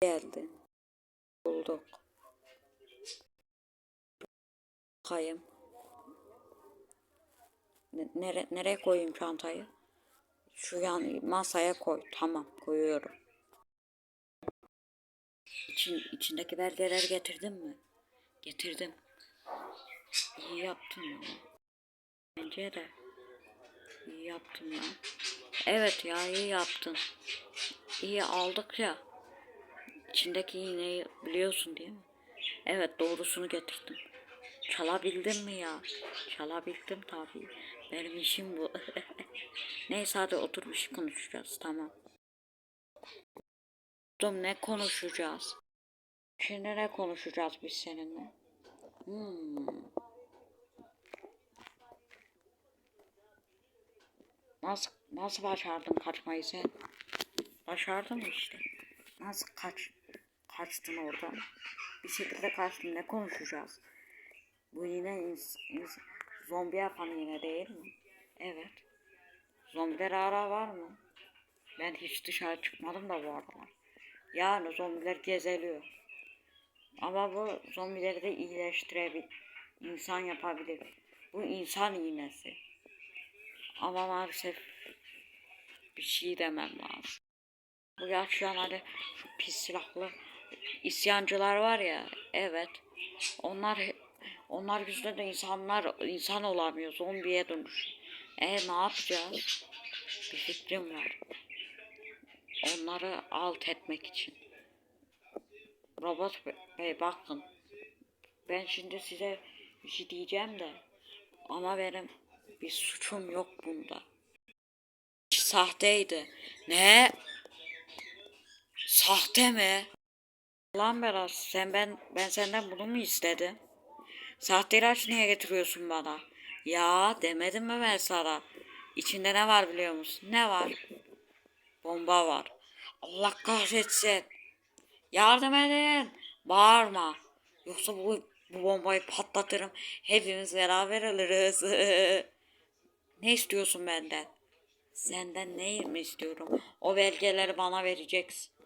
geldi. Bulduk. Bakayım. Ne- Nere, nereye koyayım çantayı? Şu yan masaya koy. Tamam koyuyorum. İçin, içindeki belgeleri getirdin mi? Getirdim. İyi yaptın ya. Bence de. İyi yaptın ya. Evet ya iyi yaptın. İyi aldık ya. İçindeki iğneyi biliyorsun değil mi? Evet doğrusunu getirdim. Çalabildim mi ya? Çalabildim tabii. Benim işim bu. Neyse hadi otur bir şey konuşacağız tamam. Oğlum ne konuşacağız? Şimdi ne konuşacağız biz seninle? Hmm. Nasıl, nasıl başardın kaçmayı sen? Başardın mı işte? Nasıl kaç, kaçtın oradan? Bir şekilde kaçtın. Ne konuşacağız? Bu yine ins, ins, zombi yapan yine değil mi? Evet. Zombiler ara var mı? Ben hiç dışarı çıkmadım da bu aralar. Yani zombiler gezeliyor. Ama bu zombileri de iyileştirebilir. İnsan yapabilir. Bu insan iğnesi. Ama maalesef bir şey demem lazım. Bu yaşayan hani şu pis silahlı isyancılar var ya evet onlar onlar yüzünden de insanlar insan olamıyor zombiye dönüş. E ne yapacağız? Bir fikrim var. Onları alt etmek için. Robot Bey, bakın. Ben şimdi size bir şey diyeceğim de ama benim bir suçum yok bunda. Sahteydi. Ne? Sahte mi? Lan Berat sen ben ben senden bunu mu istedim? Sahte ilaç niye getiriyorsun bana? Ya demedim mi ben sana? İçinde ne var biliyor musun? Ne var? Bomba var. Allah kahretsin. Yardım edin. Bağırma. Yoksa bu, bu bombayı patlatırım. Hepimiz beraber ölürüz. ne istiyorsun benden? Senden ne mi istiyorum? O belgeleri bana vereceksin.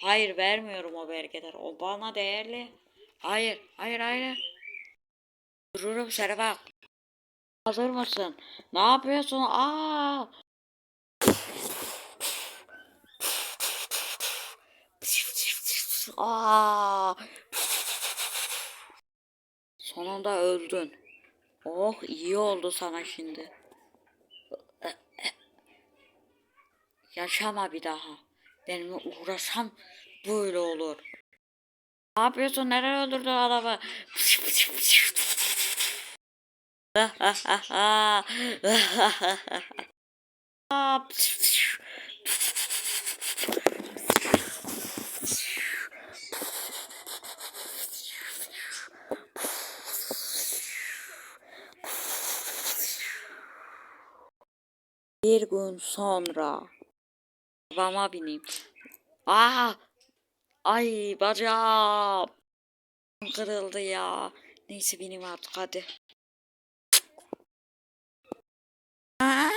Hayır vermiyorum o belgeleri. O bana değerli. Hayır, hayır, hayır. Dururum seni bak. Hazır mısın? Ne yapıyorsun? Aa! Aa! Sonunda öldün. Oh iyi oldu sana şimdi. Yaşama bir daha. Benimle uğraşan böyle olur. Ne yapıyorsun? Nereye öldürdün adamı? Bir gün sonra arabama bineyim. Aa! Ay bacağım. Kırıldı ya. Neyse bineyim artık hadi. Aa!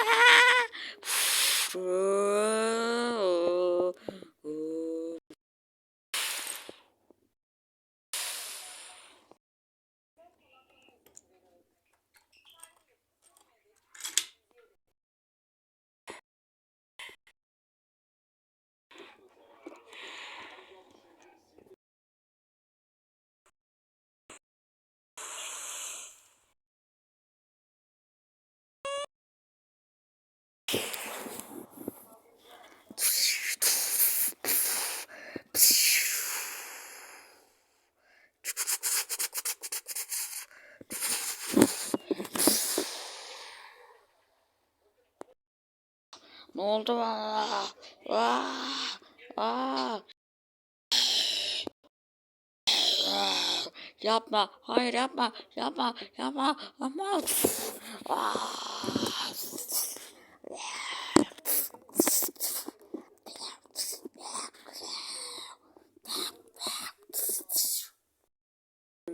Ne oldu bana? Yapma, hayır yapma, yapma, yapma. Aa.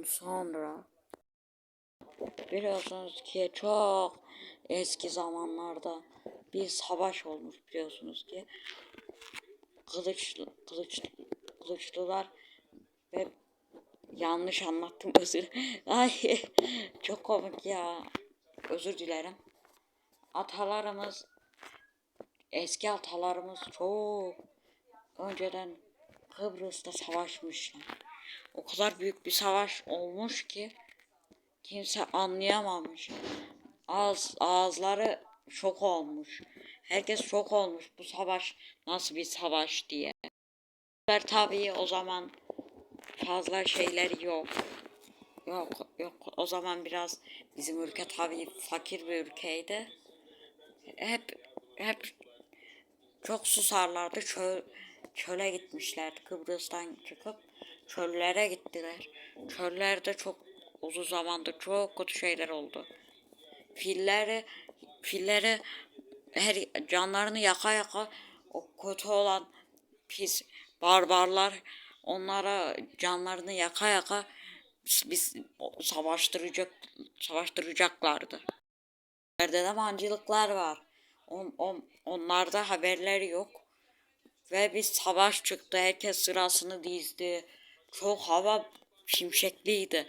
Sonra biliyorsunuz ki çok eski zamanlarda bir savaş olmuş biliyorsunuz ki kılıç kılıç kılıçlılar ve yanlış anlattım özür. Ay çok komik ya. Özür dilerim. Atalarımız eski atalarımız çok önceden Kıbrıs'ta savaşmışlar. O kadar büyük bir savaş olmuş ki kimse anlayamamış. Ağız, ağızları şok olmuş. Herkes şok olmuş bu savaş nasıl bir savaş diye. Tabii o zaman fazla şeyler yok. Yok yok o zaman biraz bizim ülke tabii fakir bir ülkeydi. Hep hep çok susarlardı. Çöl, çöle gitmişlerdi. Kıbrıs'tan çıkıp çöllere gittiler. Çöllerde çok uzun zamanda çok kötü şeyler oldu. Filleri filleri her canlarını yaka yaka o kötü olan pis barbarlar onlara canlarını yaka yaka biz savaştıracak savaştıracaklardı. Nerede de mancılıklar var. On, on, onlarda haberleri yok. Ve bir savaş çıktı. Herkes sırasını dizdi. Çok hava şimşekliydi.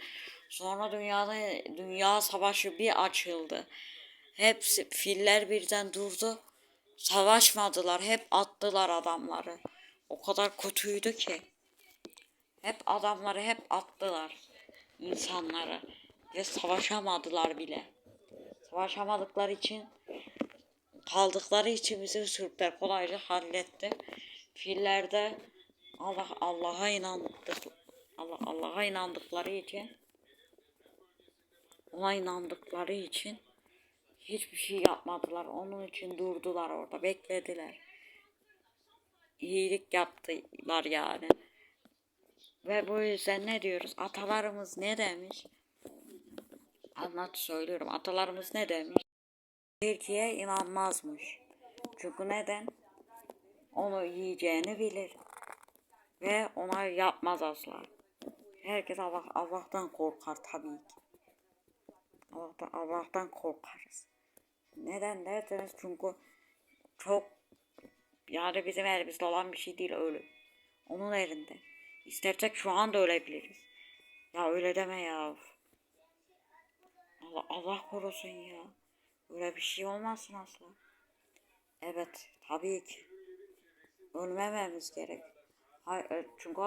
Sonra dünyada dünya savaşı bir açıldı. Hepsi filler birden durdu. Savaşmadılar. Hep attılar adamları. O kadar kötüydü ki. Hep adamları hep attılar. insanları. Ve savaşamadılar bile. Savaşamadıkları için kaldıkları için bizim Türkler kolayca halletti. Fillerde Allah Allah'a inandık. Allah Allah'a inandıkları için ona inandıkları için hiçbir şey yapmadılar. Onun için durdular orada, beklediler. İyilik yaptılar yani. Ve bu yüzden ne diyoruz? Atalarımız ne demiş? Anlat söylüyorum. Atalarımız ne demiş? Tilkiye inanmazmış. Çünkü neden? Onu yiyeceğini bilir. Ve ona yapmaz asla. Herkes Allah, Allah'tan korkar tabii ki. Allah'tan, Allah'tan korkarız. Neden derseniz çünkü çok yani bizim elimizde olan bir şey değil ölüm. Onun elinde. İstersek şu anda ölebiliriz. Ya öyle deme ya. Allah, Allah korusun ya. Öyle bir şey olmasın asla. Evet tabii ki. Ölmememiz gerek. Hayır, çünkü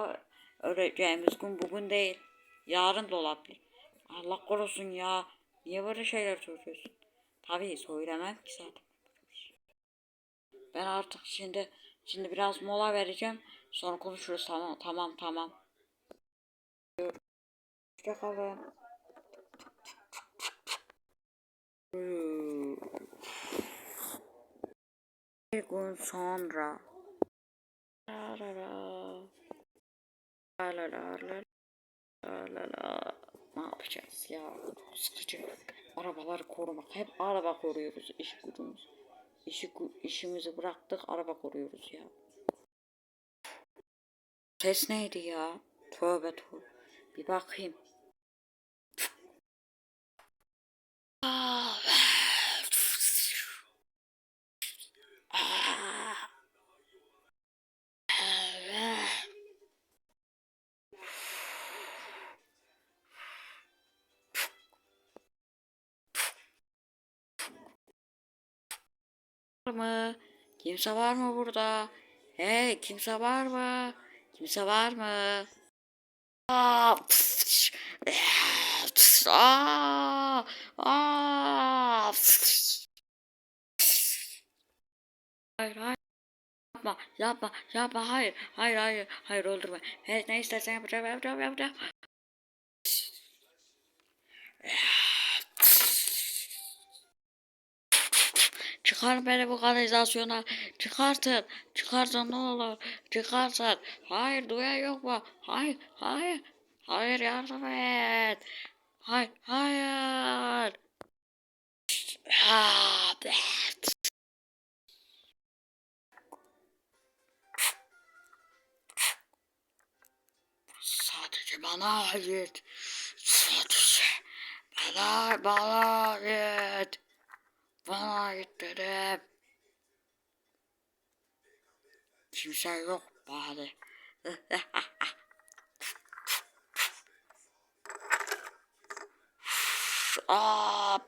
öleceğimiz gün bugün değil. Yarın da olabilir. Allah korusun ya. Niye böyle şeyler söylüyorsun? Tabii söylemem ki zaten. Ben artık şimdi şimdi biraz mola vereceğim. Sonra konuşuruz tamam tamam tamam. Hoşçakalın. Bir gün sonra. La la la. La la la la. La la la. Ne yapacağız ya? Sıkıcı. Arabaları korumak. Hep araba koruyoruz iş gücümüz. İşi, işimizi bıraktık araba koruyoruz ya. Ses neydi ya? Tövbe tövbe. Bir bakayım. Var mı? Kimse var mı burada? Hey kimse var mı? Kimse var mı? Aa, pf, pf, aa, aa, pf. Hayır hayır. Yapma, yapma, yapma, hayır, hayır, hayır, hayır öldürme. Hey, ne istersen yapacağım, yapacağım, yapacağım. Çıkar beni bu kanalizasyona. Çıkartın. Çıkartın ne olur. Çıkartın. Hayır duyan yok mu? Hayır. Hayır. Hayır yardım et. Hayır. Hayır. Ah, Sadece bana ait. Sadece bana, bana ait. Bana ait dedim. Kimse yok bari. Aa.